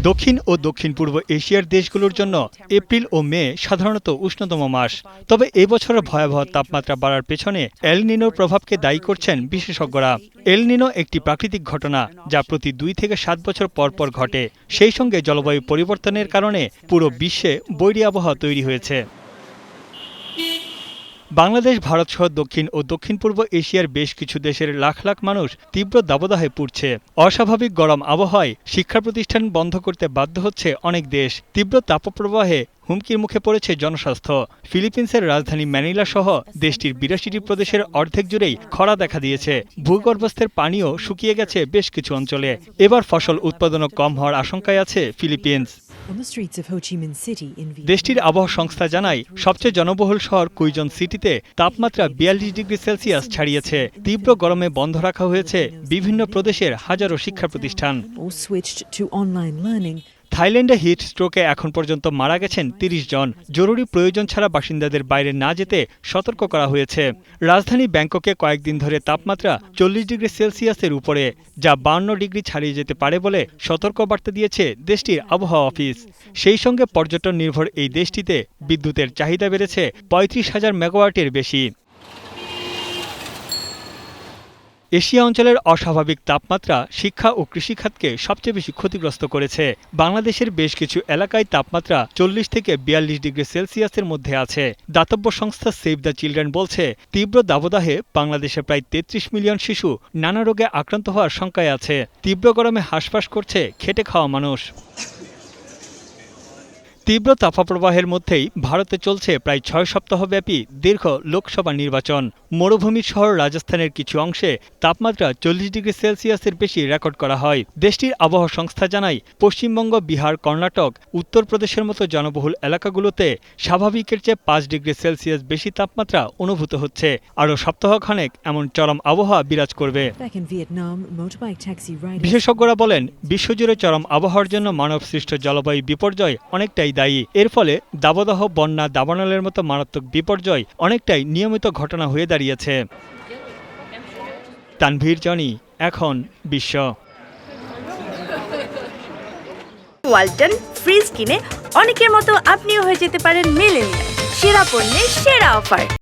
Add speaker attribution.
Speaker 1: দক্ষিণ ও দক্ষিণ পূর্ব এশিয়ার দেশগুলোর জন্য এপ্রিল ও মে সাধারণত উষ্ণতম মাস। তবে এবছরের ভয়াবহ তাপমাত্রা বাড়ার পেছনে এল নিনোর প্রভাবকে দায়ী করছেন বিশেষজ্ঞরা। এল নিনো একটি প্রাকৃতিক ঘটনা যা প্রতি দুই থেকে সাত বছর পর পর ঘটে। সেই সঙ্গে জলবায়ু পরিবর্তনের কারণে পুরো বিশ্বে বৈরী আবহাওয়া তৈরি হয়েছে। বাংলাদেশ, ভারত সহ দক্ষিণ ও দক্ষিণ পূর্ব এশিয়ার বেশ কিছু দেশের লাখ লাখ মানুষ তীব্র দাবদাহে পুড়ছে। অস্বাভাবিক গরম আবহাওয়ায় শিক্ষা প্রতিষ্ঠান বন্ধ করতে বাধ্য হচ্ছে অনেক দেশ। তীব্র তাপপ্রবাহে হুমকির মুখে পড়েছে জনস্বাস্থ্য। ফিলিপিন্সের রাজধানী ম্যানিলা সহ দেশটির বিরাশিটি প্রদেশের অর্ধেক জুড়েই খরা দেখা দিয়েছে। ভূগর্ভস্থের পানিও শুকিয়ে গেছে বেশ কিছু অঞ্চলে। এবার ফসল উৎপাদনও কম হওয়ার আশঙ্কায় আছে ফিলিপিন্স। দেশটির আবহাওয়া সংস্থা জানায় সবচেয়ে জনবহুল শহর কুইজন সিটিতে তাপমাত্রা বিয়াল্লিশ ডিগ্রি সেলসিয়াস ছাড়িয়েছে। তীব্র গরমে বন্ধ রাখা হয়েছে বিভিন্ন প্রদেশের হাজারো শিক্ষা প্রতিষ্ঠান থাইল্যান্ডে হিট স্ট্রোকে এখন পর্যন্ত মারা গেছেন তিরিশ জন। জরুরি প্রয়োজন ছাড়া বাসিন্দাদের বাইরে না যেতে সতর্ক করা হয়েছে। রাজধানী ব্যাংককে কয়েকদিন ধরে তাপমাত্রা চল্লিশ ডিগ্রি সেলসিয়াসের উপরে, যা বান্ন ডিগ্রি ছাড়িয়ে যেতে পারে বলে সতর্ক বার্তা দিয়েছে দেশটির আবহাওয়া অফিস। সেই সঙ্গে পর্যটন নির্ভর এই দেশটিতে বিদ্যুতের চাহিদা বেড়েছে পঁয়ত্রিশ হাজার মেগাওয়াটের বেশি। এশিয়া অঞ্চলের অস্বাভাবিক তাপমাত্রা শিক্ষা ও কৃষিখাতকে সবচেয়ে বেশি ক্ষতিগ্রস্ত করেছে। বাংলাদেশের বেশ কিছু এলাকায় তাপমাত্রা চল্লিশ থেকে বিয়াল্লিশ ডিগ্রি সেলসিয়াসের মধ্যে আছে। দাতব্য সংস্থা সেভ দ্য চিলড্রেন বলছে, তীব্র দাবদাহে বাংলাদেশে প্রায় তেত্রিশ মিলিয়ন শিশু নানা রোগে আক্রান্ত হওয়ার শঙ্কায় আছে। তীব্র গরমে হাঁসফাঁস করছে খেটে খাওয়া মানুষ। তীব্র তাপপ্রবাহের মধ্যেই ভারতে চলছে প্রায় ছয় সপ্তাহব্যাপী দীর্ঘ লোকসভা নির্বাচন। মরুভূমি শহর রাজস্থানের কিছু অংশে তাপমাত্রা চল্লিশ ডিগ্রি সেলসিয়াসের বেশি রেকর্ড করা হয়। দেশটির আবহাওয়া সংস্থা জানায় পশ্চিমবঙ্গ বিহার কর্ণাটক উত্তরপ্রদেশের মতো জনবহুল এলাকাগুলোতে স্বাভাবিকের চেয়ে পাঁচ ডিগ্রি সেলসিয়াস বেশি তাপমাত্রা অনুভূত হচ্ছে। আরও সপ্তাহখানেক এমন চরম আবহাওয়া বিরাজ করবে. বিশেষজ্ঞরা বলেন বিশ্বজুড়ে চরম আবহাওয়ার জন্য মানবসৃষ্ট জলবায়ু বিপর্যয় অনেকটাই দায়ী। এর ফলে দাবদাহ, বন্যা, দাবানলের মতো মারাত্মক বিপর্যয় অনেকটাই নিয়মিত ঘটনা হয়ে দাঁড়িয়েছে। তানভীর, জনি, এখন বিশ্ব।
Speaker 2: ওয়ালটন ফ্রিজ কিনে অনেকের মতো আপনিও হয়ে যেতে পারেন মেলেনিয়া সেরা পণ্যের সেরা অফার।